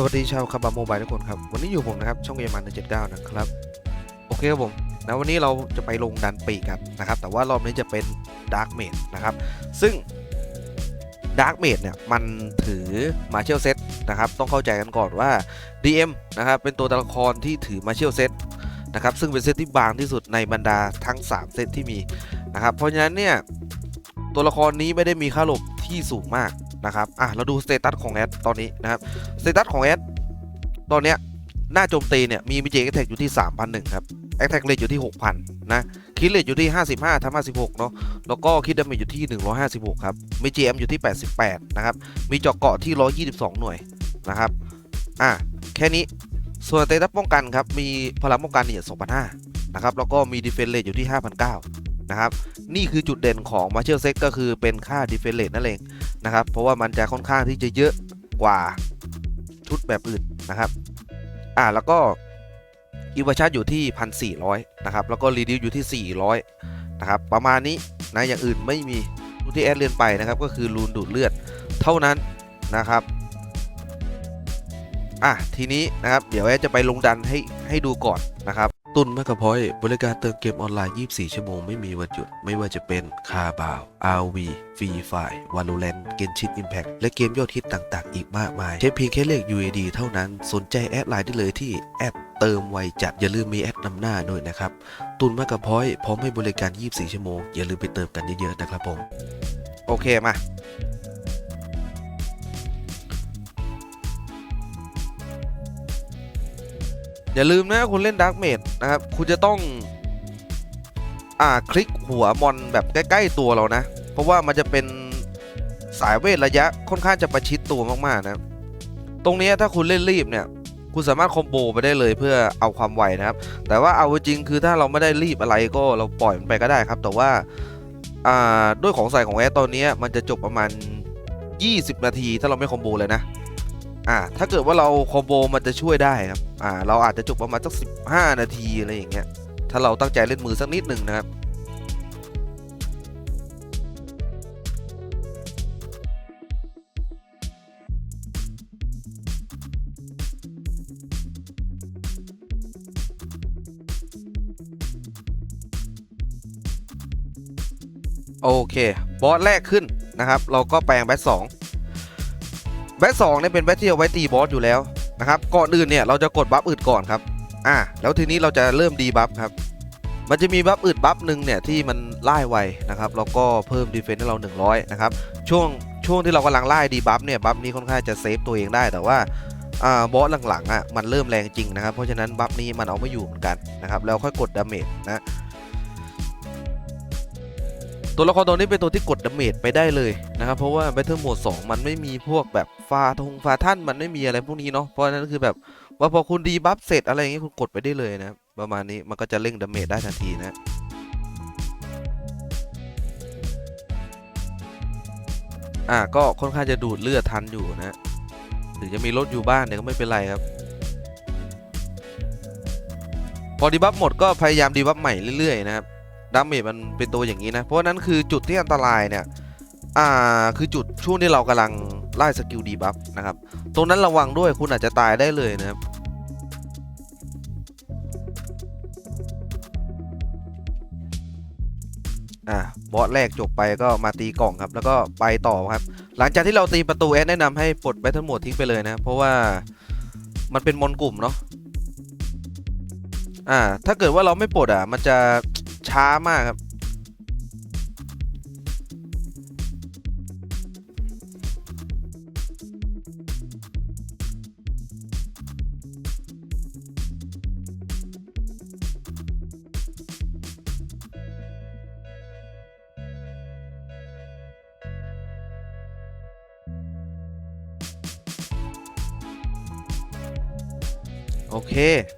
สวัสดีชาวคาบาโมบายทุกคนครับ วันนี้อยู่ผมนะครับ ช่องเยมันเจ็ดเก้านะครับ โอเคครับผมนะวันนี้เราจะไปลงดันปีกกันนะครับ แต่ว่ารอบนี้จะเป็นดาร์กเมดนะครับ ซึ่งดาร์กเมดเนี่ย มันถือมาเชลเซตนะครับ ต้องเข้าใจกันก่อนว่า DM นะครับ เป็นตัวละครที่ถือมาเชลเซตนะครับ ซึ่งเป็นเซตที่บางที่สุดในบรรดาทั้ง 3 เซตที่มีนะครับ เพราะฉะนั้นเนี่ยตัวละครนี้ไม่ได้มีค่าหลบที่สูงมาก นะครับอะเราดูสเตตัสของแอดตอนนี้นะครับสเตตัสของแอดตอนเนี้ยหน้าโจมตีเนี่ยมีมีเจแอคแท็กอยู่ที่ 3,001ครับแอคแท็กเรทอยู่ที่ 6,000 นะคิดเรทอยู่ที่ 55ทับ56 เนาะแล้วก็คิดดาเมจอยู่ที่ 156 ครับมี GM อยู่ที่ 88 นะครับ มีเจาะเกาะที่ 122 หน่วยนะครับอะแค่นี้ส่วนสเตตัสป้องกันครับ มีพลังป้องกันเนี่ย2,500 นะครับ แล้วก็มีดีเฟนเรทอยู่ที่ 5,900 นะครับ นี่คือจุดเด่นของมาเชลเซ็กก็คือเป็นค่าดีเฟนเรทนั่นเองนะครับ เพราะว่ามันจะค่อนข้างที่จะเยอะกว่าชุดแบบอื่นนะครับอ่าแล้วก็อีวาชาอยู่ที่ 1,400 นะครับ แล้วก็รีดิวอยู่ที่ 400 นะครับ ประมาณนี้นะอย่างอื่นไม่มีรูที่แอดเรียนไปนะครับ ก็คือรูนดูดเลือดเท่านั้นนะครับอะทีนี้นะครับ เดี๋ยวแอดจะไปลงดันให้ให้ดูก่อนนะครับ ตุนแมกกาพอยบริการเติมเกมออนไลน์ 24 ชั่วโมงไม่มีวันหยุด ไม่ว่าจะเป็นคาบาว RV ฟรีไฟ Valorant เกนชิน Impact และเกมยอดฮิตต่างๆ อีกมากมาย ใช้เพียงแค่เลข UAD เท่านั้น สนใจแอดไลน์ได้เลยที่แอดเติมไวจัด อย่าลืมมีแอดนำหน้าด้วยนะครับ ตุนแมกกาพอยพร้อมให้บริการ 24 ชั่วโมง อย่าลืมไปเติมกันเยอะๆนะครับผม โอเคมา อย่าลืมนะคุณเล่นดาร์กเมดนะครับ คุณจะต้อง อ่าคลิกหัวมอนแบบใกล้ ๆ ตัวเรานะ เพราะว่ามันจะเป็นสายเวทระยะค่อนข้างจะประชิดตัวมากๆนะ ตรงนี้ถ้าคุณเล่นรีบเนี่ย คุณสามารถคอมโบไปได้เลยเพื่อเอาความไวนะครับ แต่ว่าเอาจริงคือถ้าเราไม่ได้รีบอะไรก็เราปล่อยมันไปก็ได้ครับ แต่ว่าอ่าด้วยของใส่ของแอดตอนนี้มันจะจบประมาณ 20 นาทีถ้าเราไม่คอมโบเลยนะ อ่าถ้าเกิดว่าเราคอมโบมันจะช่วยได้ครับอ่าเราอาจจะจบประมาณสัก15 นาทีอะไรอย่างเงี้ยถ้าเราตั้งใจเล่นมือสักนิดหนึ่งนะครับโอเค บอสแรกขึ้นนะครับ เราก็แปลงแบทสอง แบทสองเนี่ยเป็นแบทที่เอาไว้ตีบอสอยู่แล้วนะครับก่อนอื่นเนี่ยเราจะกดบัฟอื่นก่อนครับอ่าแล้วทีนี้เราจะเริ่มดีบัฟครับมันจะมีบัฟอื่นบัฟหนึ่งเนี่ยที่มันไล่ไวนะครับแล้วก็เพิ่มดีเฟนซ์ให้เรา 100 นะครับช่วงช่วงที่เรากำลังไล่ดีบัฟเนี่ยบัฟนี้ค่อนข้างจะเซฟตัวเองได้แต่ว่าอ่าบอสหลังๆอะมันเริ่มแรงจริงนะครับเพราะฉะนั้นบัฟนี้มันเอาไม่อยู่เหมือนกันนะครับแล้วค่อยกดดาเมจนะ ตัวละครตัวนี้เป็นตัวที่กดดาเมจไปได้เลยนะครับ เพราะว่า Battle Mode 2 มันไม่มีพวกแบบฟาทงฟาท่านมันไม่มีอะไรพวกนี้เนาะเพราะนั้นคือแบบว่าพอคุณดีบัฟเสร็จอะไรอย่างงี้คุณกดไปได้เลยนะประมาณนี้มันก็จะเร่งดาเมจได้ทันทีนะอ่าก็ค่อนข้างจะดูดเลือดทันอยู่นะถึงจะมีรถอยู่บ้านเนี่ยก็ไม่เป็นไรครับ พอดีบัฟหมดก็พยายามดีบัฟใหม่เรื่อยๆนะครับ ดาเมจมันเป็นตัวอย่างนี้นะ เพราะนั้นคือจุดที่อันตรายเนี่ย อ่า คือจุดช่วงที่เรากำลังไล่สกิลดีบัฟนะครับ ตรงนั้นระวังด้วยคุณอาจจะตายได้เลยนะครับอ่าบอสแรกจบไปก็มาตีกล่องครับ แล้วก็ไปต่อครับ หลังจากที่เราตีประตูแอดแนะนำให้ปลดแบทเทิลโหมดทิ้งไปเลยนะ เพราะว่ามันเป็นมอนกลุ่มเนาะอ่าถ้าเกิดว่าเราไม่ปลดอะ มันจะ ช้ามากครับ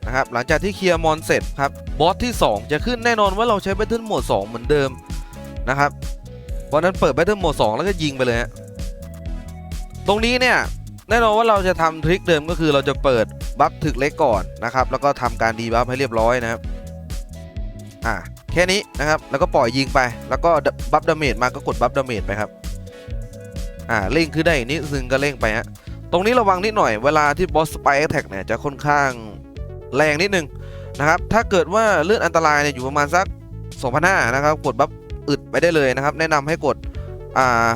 นะครับหลังจากที่เคลียร์มอนเสร็จครับบอสที่ 2 จะขึ้นแน่นอนว่าเราใช้ Battle Mode 2เหมือนเดิมนะครับเพราะนั้นเปิด Battle Mode 2แล้วก็ยิงไปเลยฮะตรงนี้เนี่ยแน่นอนว่าเราจะทำทริคเดิมก็คือเราจะเปิดบัฟถึกเล็กก่อนนะครับแล้วก็ทำการดีบัฟให้เรียบร้อยนะครับอ่าแค่นี้นะครับแล้วก็ปล่อยยิงไป แล้วก็บัฟดาเมจมาก็กดบัฟดาเมจไปครับอ่าเร่งคือได้อีกนิดนึงก็เร่งไปฮะตรงนี้ระวังนิดหน่อยเวลาที่บอสสไปแท็กเนี่ยจะค่อนข้าง แรงนิดนึงนะครับ ถ้าเกิดว่าเลือดอันตรายเนี่ยอยู่ประมาณสัก2,500นะครับ กดบัฟอึดไปได้เลยนะครับ แนะนำให้กดอ่า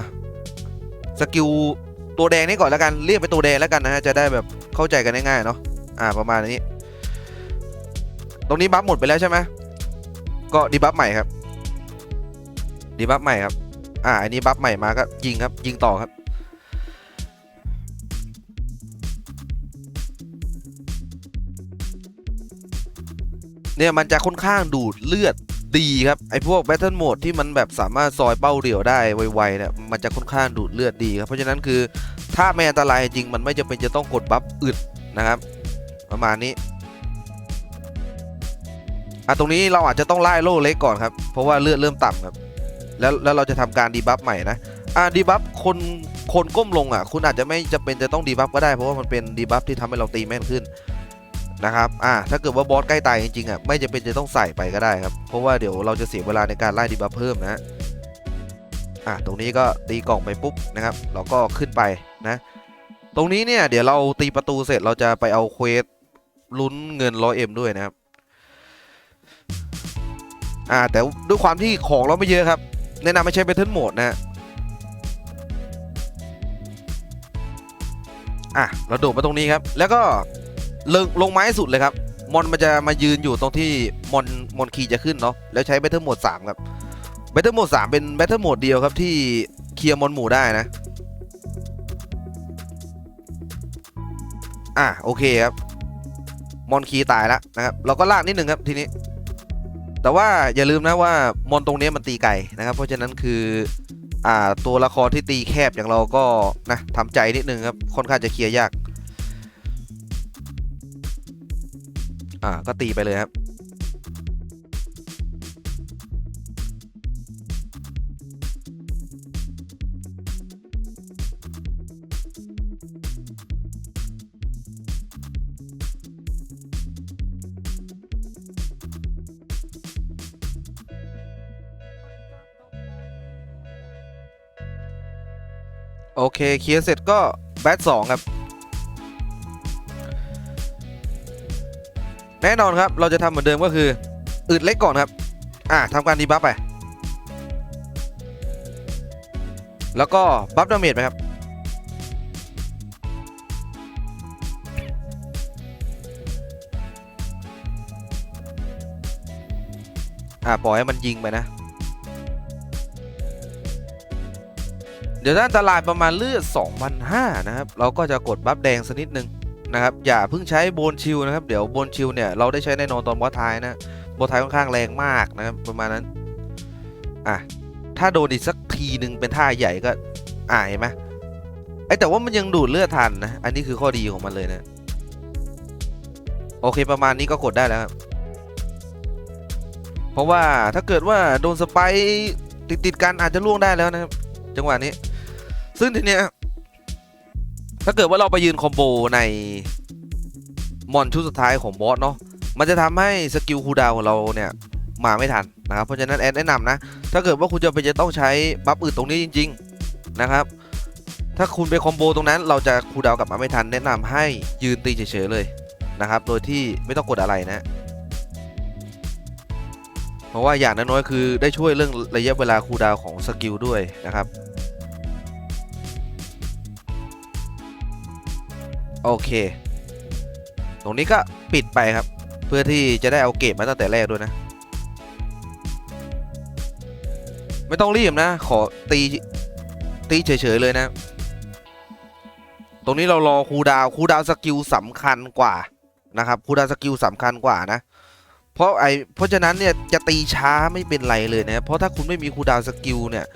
สกิลตัวแดงนี่ก่อนแล้วกันเรียกเป็นตัวแดงแล้วกันนะฮะจะได้แบบเข้าใจกันง่ายๆเนาะอ่าประมาณนี้ ตรงนี้บัฟหมดไปแล้วใช่ไหมก็ดีบัฟใหม่ครับดีบัฟใหม่ครับอ่าอันนี้บัฟใหม่มาก็ยิงครับยิงต่อครับ เนี่ยมันจะค่อนข้างดูดเลือดดีครับไอพวกแบทเทิลโหมดที่มันแบบสามารถซอยเป้าเดี่ยวได้ไวๆเนี่ยมันจะค่อนข้างดูดเลือดดีครับเพราะฉะนั้นคือถ้าไม่อันตรายจริงมันไม่จำเป็นจะต้องกดบัฟอึดนะครับ ประมาณนี้อะตรงนี้เราอาจจะต้องไล่โล่เล็กก่อนครับ เพราะว่าเลือดเริ่มต่ำครับ แล้วแล้วเราจะทำการดีบัฟใหม่นะอ่าดีบัฟคนคนก้มลงอะ คุณอาจจะไม่จำเป็นจะต้องดีบัฟก็ได้เพราะว่ามันเป็นดีบัฟที่ทำให้เราตีแม่นขึ้น นะครับอ่าถ้าเกิดว่าบอสใกล้ตายจริงๆอะไม่จำเป็นจะต้องใส่ไปก็ได้ครับ เพราะว่าเดี๋ยวเราจะเสียเวลาในการไล่ดีบัฟเพิ่มนะอ่าตรงนี้ก็ตีกล่องไปปุ๊บนะครับเราก็ขึ้นไปนะ ตรงนี้เนี่ยเดี๋ยวเราตีประตูเสร็จเราจะไปเอาเควสลุ้นเงินร้อยเอ็มด้วยนะครับอ่าแต่ด้วยความที่ของเราไม่เยอะครับ แนะนำไม่ใช้ Battle Mode นะฮะอะเราโดดมาตรงนี้ครับ แล้วก็ ลงลงไม้สุดเลยครับ มอนมันจะมายืนอยู่ตรงที่มอนมอนคีจะขึ้นเนาะแล้วใช้ Battle Mode 3ครับ Battle Mode 3เป็น Battle Mode เดียวครับที่เคลียร์มอนหมู่ได้นะอะโอเคครับมอนคีตายแล้วนะครับเราก็ลากนิดนึงครับทีนี้ แต่ว่าอย่าลืมนะว่ามอนตรงนี้มันตีไก่นะครับ เพราะฉะนั้นคืออ่าตัวละครที่ตีแคบอย่างเราก็นะทำใจนิดนึงครับค่อนข้างจะเคลียร์ยาก อ่าก็ตีไปเลยครับโอเคเคลียร์เสร็จก็แบทสองครับ แน่นอนครับ เราจะทำเหมือนเดิมก็คืออึดเล็กก่อนครับ อ่าทำการดีบัฟไป แล้วก็บัฟดาเมจไปครับ อ่าปล่อยให้มันยิงไปนะ เดี๋ยวถ้านตรายประมาณเลือด2,500นะครับ เราก็จะกดบัฟแดงสักนิดนึง นะครับอย่าเพิ่งใช้โบนชิลนะครับเดี๋ยวโบนชิลเนี่ยเราได้ใช้แน่นอนตอนบอสท้ายนะบอสท้ายค่อนข้างแรงมากนะครับประมาณนั้นอะถ้าโดนอีกสักทีหนึ่งเป็นท่าใหญ่ก็อ่าเห็นไหมไอแต่ว่ามันยังดูดเลือดทันนะอันนี้คือข้อดีของมันเลยนะโอเคประมาณนี้ก็กดได้แล้วครับเพราะว่าถ้าเกิดว่าโดนสไปร์ติดติดกันอาจจะล่วงได้แล้วนะครับจังหวะนี้ ซึ่งทีเนี้ย ถ้าเกิดว่าเราไปยืนคอมโบในมอนชุดสุดท้ายของบอสเนาะ มันจะทำให้สกิลคูดาวของเราเนี่ยมาไม่ทันนะครับ เพราะฉะนั้นแอนแนะนำนะ ถ้าเกิดว่าคุณจะไปจะต้องใช้บัฟอื่นตรงนี้จริง ๆนะครับ ถ้าคุณไปคอมโบตรงนั้น เราจะคูดาวกลับมาไม่ทัน แนะนำให้ยืนตีเฉยๆเลยนะครับ โดยที่ไม่ต้องกดอะไรนะ เพราะว่าอย่างน้อยๆคือได้ช่วยเรื่องระยะเวลาคูดาวของสกิลด้วยนะครับ โอเค ตรงนี้ก็ปิดไปครับ เพื่อที่จะได้เอาเกมมาตั้งแต่แรกด้วยนะ ไม่ต้องรีบนะ ขอตีตีเฉยๆเลยนะ ตรงนี้เรารอคูดาวคูดาวสกิลสำคัญกว่านะครับคูดาวสกิลสำคัญกว่านะเพราะไอเพราะฉะนั้นเนี่ยจะตีช้าไม่เป็นไรเลยนะเพราะถ้าคุณไม่มีคูดาวสกิลเนี่ย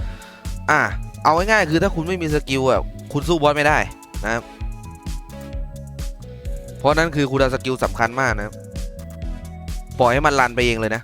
อะเอาง่ายๆคือถ้าคุณไม่มีสกิลอะคุณสู้บอสไม่ได้นะครับ เพราะนั่นคือคูลดาสกิลสำคัญมากนะ ปล่อยให้มันรันไปเองเลยนะ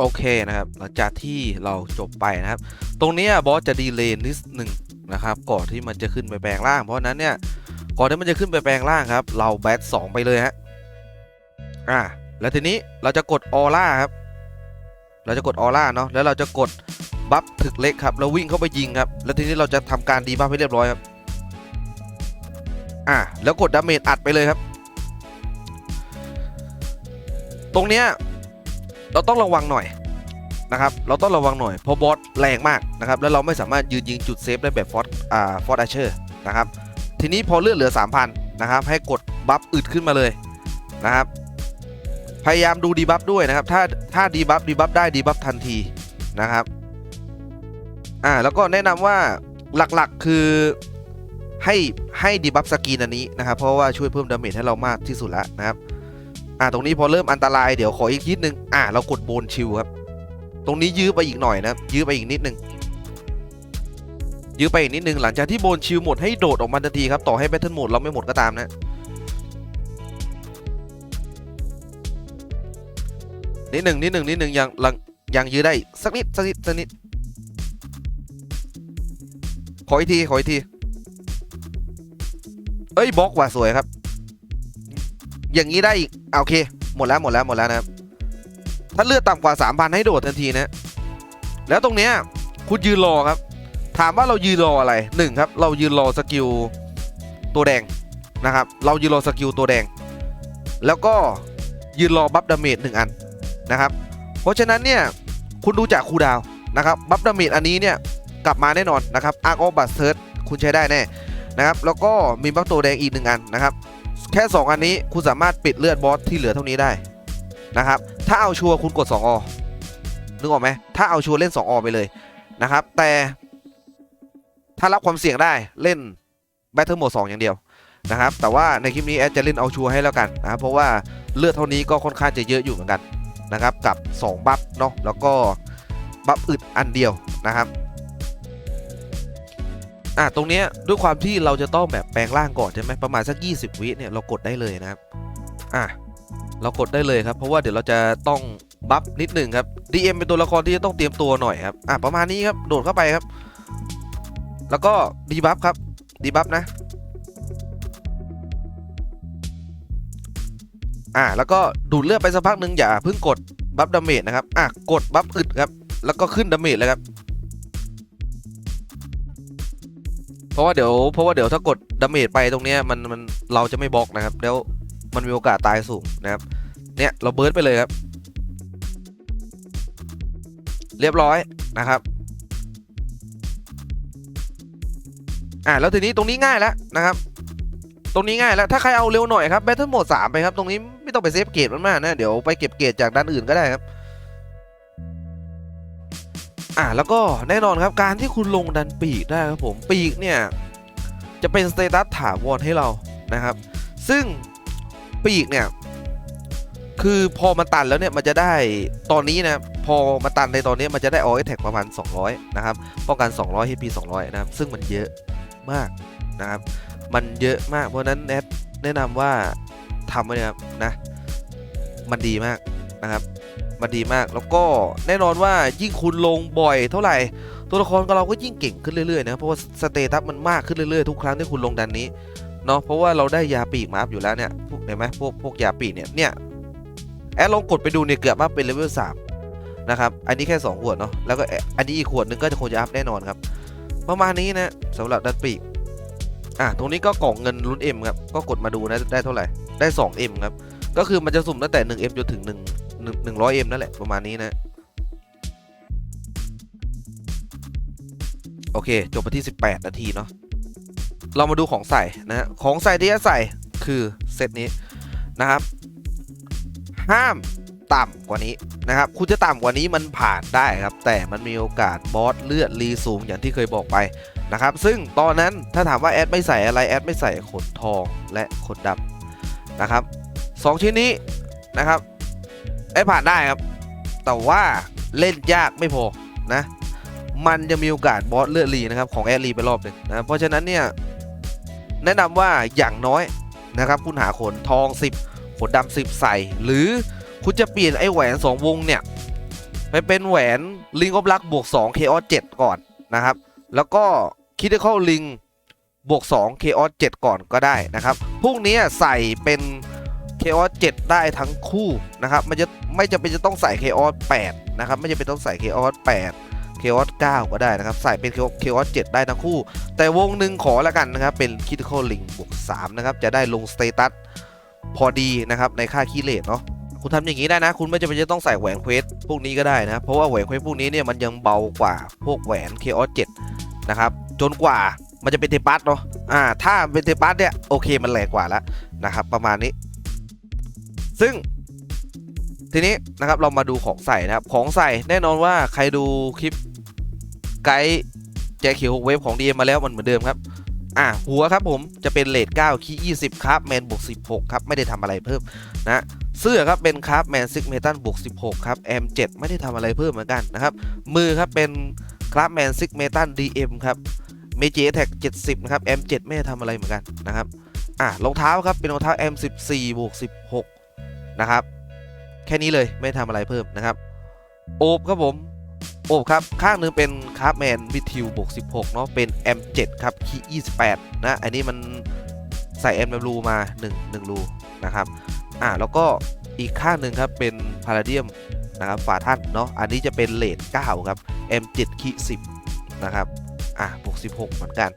โอเคนะครับ หลังจากที่เราจบไปนะครับ ตรงนี้บอสจะดีเลย์นิดหนึ่งนะครับ ก่อนที่มันจะขึ้นไปแปลงร่าง เพราะนั้นเนี่ย ก่อนที่มันจะขึ้นไปแปลงร่างครับ เราแบทสองไปเลยฮะ อ่า แล้วทีนี้เราจะกดออร่าครับ เราจะกดออร่าเนาะ แล้วเราจะกดบัฟถึกเล็กครับ แล้ววิ่งเข้าไปยิงครับ แล้วทีนี้เราจะทำการดีบัฟให้เรียบร้อยครับ อ่า แล้วกดดาเมจอัดไปเลยครับ ตรงเนี้ย เราต้องระวังหน่อยนะครับเราต้องระวังหน่อยเพราะบอสแรงมากนะครับแล้วเราไม่สามารถยืนยิงจุดเซฟได้แบบฟอร์อ่าฟอร์ดเชอร์นะครับทีนี้พอเลือดเหลือ 3,000นะครับให้กดบัฟอึดขึ้นมาเลยนะครับพยายามดูดีบัฟด้วยนะครับถ้าถ้าดีบัฟดีบัฟได้ดีบัฟทันทีนะครับอ่าแล้วก็แนะนำว่าหลักๆคือให้ให้ดีบัฟสกีนอันนี้นะครับเพราะว่าช่วยเพิ่มดาเมจให้เรามากที่สุดแล้วนะครับ อ่าตรงนี้พอเริ่มอันตรายเดี๋ยวขออีกนิดนึงอ่าเรากดโบนชิลครับ ตรงนี้ยื้อไปอีกหน่อยนะยื้อไปอีกนิดนึงยื้อไปอีกนิดนึงหลังจากที่โบนชิลหมดให้โดดออกมาทันทีครับต่อให้แบทเทิลโหมดเราไม่หมดก็ตามนะนิดหนึ่งนิดหนึ่งนิดหนึ่งยังยังยังยื้อได้สักนิดสักนิดสักนิดขออีกทีขออีกทีเอ้ยบล็อกว่ะสวยครับ อย่างนี้ได้อีกโอเค หมดแล้วหมดแล้วหมดแล้วนะครับถ้าเลือดต่ำกว่า 3,000 ให้โดดทันทีนะ แล้วตรงเนี้ยคุณยืนรอครับ ถามว่าเรายืนรออะไรหนึ่งครับ เรายืนรอสกิลตัวแดงนะครับ เรายืนรอสกิลตัวแดง แล้วก็ยืนรอบัฟดาเมจหนึ่งอันนะครับ เพราะฉะนั้นเนี่ยคุณดูจากคูดาวน์นะครับบัฟดาเมจอันนี้เนี่ยกลับมาแน่นอนนะครับอาร์กอบัสเซิร์คุณใช้ได้แน่นะครับ แล้วก็มีบัฟตัวแดงอีกหนึ่งอันนะครับ แค่ 2 อันนี้คุณสามารถปิดเลือดบอสที่เหลือเท่านี้ได้นะครับ ถ้าเอาชัวร์คุณกด 2อนึกออกไหมถ้าเอาชัวร์เล่น 2 ออไปเลยนะครับ แต่ถ้ารับความเสี่ยงได้เล่น Battle Mode 2อย่างเดียวนะครับ แต่ว่าในคลิปนี้แอดจะเล่นเอาชัวร์ให้แล้วกันนะครับเพราะว่าเลือดเท่านี้ก็ค่อนข้างจะเยอะอยู่เหมือนกันนะครับ กับ 2 บัฟเนาะแล้วก็บัฟอึดอันเดียวนะครับ อะตรงเนี้ยด้วยความที่เราจะต้องแบบแปลงร่างก่อนใช่ไหมประมาณสัก 20 วิเนี่ยเรากดได้เลยนะครับอะเรากดได้เลยครับ เพราะว่าเดี๋ยวเราจะต้องบัฟนิดหนึ่งครับ DM เป็นตัวละครที่จะต้องเตรียมตัวหน่อยครับอะประมาณนี้ครับโดดเข้าไปครับ แล้วก็ดีบัฟครับดีบัฟนะอะแล้วก็ดูดเลือดไปสักพักหนึ่งอย่าเพิ่งกดบัฟดาเมจนะครับอะกดบัฟอึดครับแล้วก็ขึ้นดาเมจเลยครับ ราะว่าเดี๋ยวเพราะว่าเดี๋ยวถ้ากดดาเมจไปตรงเนี้ยมันมันเราจะไม่บล็อกนะครับ แล้วมันมีโอกาสตายสูงนะครับเนี่ยเราเบิร์ดไปเลยครับ เรียบร้อยนะครับอ่าแล้วทีนี้ตรงนี้ง่ายแล้วนะครับ ตรงนี้ง่ายแล้วถ้าใครเอาเร็วหน่อยครับแบทเทิลโหมด3ไปครับ ตรงนี้ไม่ต้องไปเซฟเกรดมันมากนะ เดี๋ยวไปเก็บเกรดจากด้านอื่นก็ได้ครับ อ่าแล้วก็แน่นอนครับการที่คุณลงดันปีกได้ครับผมปีกเนี่ยจะเป็นสเตตัสถาวรให้เรานะครับ ซึ่งปีกเนี่ยคือพอมันตันแล้วเนี่ยมันจะได้ตอนนี้นะพอมาตันในตอนนี้มันจะได้ออแท็กประมาณ 200 นะครับป้องกัน 200 HP 200 นะครับ ซึ่งมันเยอะมากนะครับ มันเยอะมากเพราะฉะนั้นแนทแนะนำว่าทำไว้นะครับนะมันดีมากนะครับ มันดีมาก แล้วก็แน่นอนว่ายิ่งคุณลงบ่อยเท่าไหร่ ตัวละครของเราก็ยิ่งเก่งขึ้นเรื่อยๆนะเพราะว่าสเตตัสมันมากขึ้นเรื่อยๆทุกครั้งที่คุณลงดันนี้เนาะเพราะว่าเราได้ยาปีกมาอัพอยู่แล้วเนี่ยเห็นไหมพวกพวกยาปีกเนี่ยเนี่ยแอดลองกดไปดูเนี่ยเกือบอัพเป็นเลเวลสามนะครับอันนี้แค่ 2 ขวดเนาะแล้วก็อันนี้อีกขวดนึงก็จะคงจะอัพแน่นอนครับประมาณนี้นะสำหรับดันปีกอะตรงนี้ก็กล่องเงินลุ้น M ครับก็กดมาดูนะได้เท่าไหร่ได้ 2M ครับก็คือมันจะสุ่มตั้งแต่ 1M จนถึง 1 หนึ่งร้อยเอ็มนั่นแหละประมาณนี้นะโอเค จบไปที่ 18 นาทีเนาะเรามาดูของใส่นะฮะของใส่ที่จะใส่คือเซตนี้นะครับ ห้ามต่ำกว่านี้นะครับ คุณจะต่ำกว่านี้มันผ่านได้ครับ แต่มันมีโอกาสบอสเลือดรีสูงอย่างที่เคยบอกไปนะครับ ซึ่งตอนนั้นถ้าถามว่าแอดไม่ใส่อะไรแอดไม่ใส่ขนทองและขนดำนะครับสองชิ้นนี้นะครับ ไอ้ผ่านได้ครับ แต่ว่าเล่นยากไม่พอนะ มันจะมีโอกาสบอสเลือดรีนะครับของแอรีไปรอบหนึ่งนะเพราะฉะนั้นเนี่ยแนะนำว่าอย่างน้อยนะครับ คุณหาขนทอง 10 ขนดำ10 ใส่ หรือคุณจะเปลี่ยนไอ้แหวน 2 วงเนี่ยไปเป็นแหวนลิงออฟลักบวก2 Chaos 7ก่อนนะครับ แล้วก็คิด i เข้าลิงบวก2 Chaos 7ก่อนก็ได้นะครับพวกนี้ใส่เป็น Chaos 7ได้ทั้งคู่นะครับมันจะไม่จำเป็นจะต้องใส่ Chaos 8นะครับไม่จำเป็นต้องใส่ Chaos 8 Chaos 9ก็ได้นะครับ ใส่เป็น Chaos 7ได้ทั้งคู่ แต่วงหนึ่งขอแล้วกันนะครับ เป็น Critical Link บวก3นะครับ จะได้ลงสเตตัสพอดีนะครับในค่าคีเลตเนาะคุณทำอย่างนี้ได้นะ คุณไม่จำเป็นจะต้องใส่แหวนเควสพวกนี้ก็ได้นะเพราะว่าแหวนเควสพวกนี้เนี่ยมันยังเบากว่าพวกแหวน Chaos 7นะครับจนกว่ามันจะเป็นเทปัสเนาะอ่าถ้าเป็นเทปัสเนี่ยโอเคมันแรงกว่าแล้วนะครับประมาณนี้ ซึ่งทีนี้นะครับเรามาดูของใส่นะครับ ของใส่แน่นอนว่าใครดูคลิปไกด์แจคิวเวฟของ DM มาแล้วมันเหมือนเดิมครับ อะหัวครับผมจะเป็นเลท9คีย์20ครับแมนบวก16ครับไม่ได้ทำอะไรเพิ่มนะเสื้อครับเป็นครับแมนซิกเมตันบวก16ครับแอม7ไม่ได้ทำอะไรเพิ่มเหมือนกันนะครับ มือครับเป็นครับแมนซิกเมตัน DM ครับเมจิแท็ก70นะครับแอม7ไม่ได้ทำอะไรเหมือนกันนะครับอะรองเท้าครับเป็นรองเท้า M14 บวก16 นะครับ แค่นี้เลยไม่ทำอะไรเพิ่มนะครับ โอบครับผมโอบครับข้างหนึงเป็นคาร์แมนวิทิวบวก16 เนาะเป็น M7 ครับคี28 นะ อันนี้มันใส่ M รูมา 1 1รูนะครับอ่าแล้วก็อีกข้างหนึ่งครับเป็นพาราเดียมนะครับฝาท่านเนาะอันนี้จะเป็นเลท9ครับ M7 คี10 นะครับอะบวก16 เหมือนกัน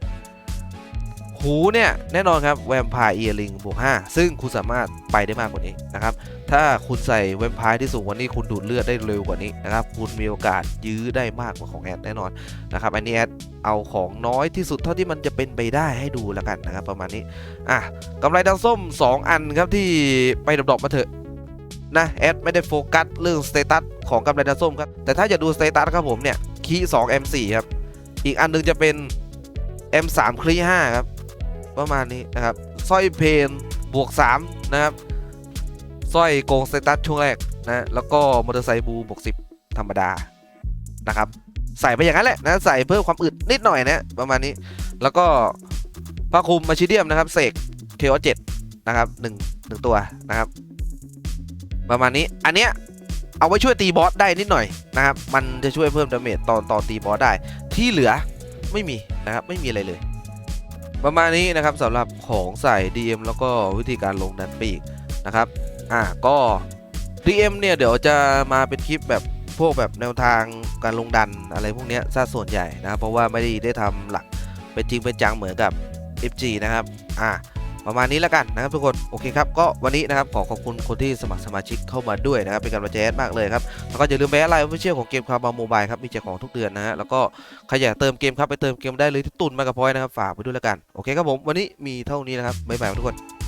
หูเนี่ยแน่นอนครับแวม p พ r ์เอียริงบวก5ซึ่งคุณสามารถไปได้มากกว่านี้นะครับ ถ้าคุณใส่แวม p พ r ์ที่สูงกว่านี้คุณดูดเลือดได้เร็วกว่านี้นะครับ คุณมีโอกาสยื้อได้มากกว่าของแอดแน่นอนนะครับอันนี้แอดเอาของน้อยที่สุดเท่าที่มันจะเป็นไปได้ให้ดูแล้วกันนะครับ ประมาณนี้อะกำไรดาวส้ม 2 อันครับที่ไปดรอปมาเถอะนะแอดไม่ได้โฟกัสเรื่องสเตตัสของกำไรดาวส้มครับแต่ถ้าจะดูสเตตัสครับผมเนี่ยคีย์2 M4 ครับอีกอันหนึงจะเป็น M3 คลี5ครับ ประมาณนี้นะครับสร้อยเพนบวก3นะครับสร้อยโกงสเตตัสช่วงแรกนะแล้วก็มอเตอร์ไซค์บูบวก10 ธรรมดานะครับใส่ไปอย่างนั้นแหละนะใส่เพิ่มความอึดนิดหน่อยนะประมาณนี้ แล้วก็ผ้าคลุมมาชิเดียมนะครับเสกเคโอเจ็ดนะครับหนึ่งหนึ่งตัวนะครับ ประมาณนี้อันเนี้ยเอาไว้ช่วยตีบอสได้นิดหน่อยนะครับ มันจะช่วยเพิ่มดาเมจตอนตอนตีบอสได้ ที่เหลือไม่มีนะครับ ไม่มีอะไรเลย ประมาณนี้นะครับสำหรับของใส่ DM แล้วก็วิธีการลงดันปีกนะครับอ่าก็ DM เนี่ยเดี๋ยวจะมาเป็นคลิปแบบพวกแบบแนวทางการลงดันอะไรพวกนี้ซะส่วนใหญ่นะครับเพราะว่าไม่ได้ได้ทำหลักเป็นจริงเป็นจังเหมือนกับ FG นะครับอ่า ประมาณนี้แล้วกันนะครับทุกคนโอเคครับก็วันนี้นะครับขอขอบคุณคนที่สมัครสมาชิกเข้ามาด้วยนะครับเป็นกำลังใจแอดมากเลยครับแล้วก็อย่าลืมไปอะไรเพื่อเชียลของเกมคาร์บาโมบายครับมีแจกของทุกเดือนนะฮะแล้วก็ใครอยากเติมเกมครับไปเติมเกมได้เลยที่ตุนมากับพอยนะครับฝากไปด้วยแล้วกันโอเคครับผมวันนี้มีเท่านี้นะครับบ๊ายบายทุกคน